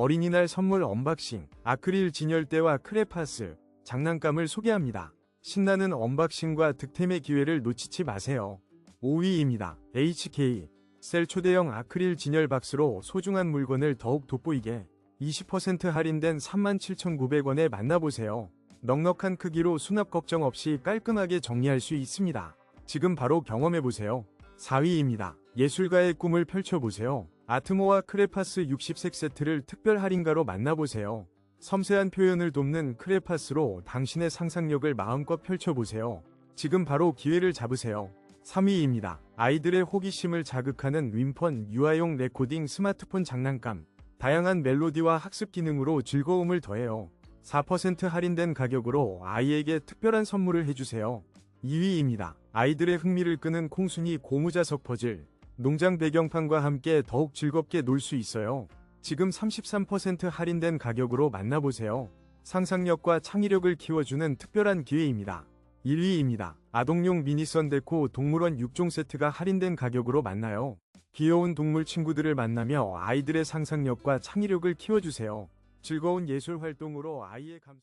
어린이날 선물 언박싱, 아크릴 진열대와 크레파스, 장난감을 소개합니다. 신나는 언박싱과 득템의 기회를 놓치지 마세요. 5위입니다. HK 셀 초대형 아크릴 진열 박스로 소중한 물건을 더욱 돋보이게 20% 할인된 37,900원에 만나보세요. 넉넉한 크기로 수납 걱정 없이 깔끔하게 정리할 수 있습니다. 지금 바로 경험해보세요. 4위입니다. 예술가의 꿈을 펼쳐보세요. 아트모와 크레파스 60색 세트를 특별 할인가로 만나보세요. 섬세한 표현을 돕는 크레파스로 당신의 상상력을 마음껏 펼쳐보세요. 지금 바로 기회를 잡으세요. 3위입니다. 아이들의 호기심을 자극하는 윈펀 유아용 레코딩 스마트폰 장난감. 다양한 멜로디와 학습 기능으로 즐거움을 더해요. 4% 할인된 가격으로 아이에게 특별한 선물을 해주세요. 2위입니다. 아이들의 흥미를 끄는 콩순이 고무자석 퍼즐. 농장 배경판과 함께 더욱 즐겁게 놀 수 있어요. 지금 33% 할인된 가격으로 만나보세요. 상상력과 창의력을 키워주는 특별한 기회입니다. 1위입니다. 아동용 미니선 데코 동물원 6종 세트가 할인된 가격으로 만나요. 귀여운 동물 친구들을 만나며 아이들의 상상력과 창의력을 키워주세요. 즐거운 예술 활동으로 아이의 감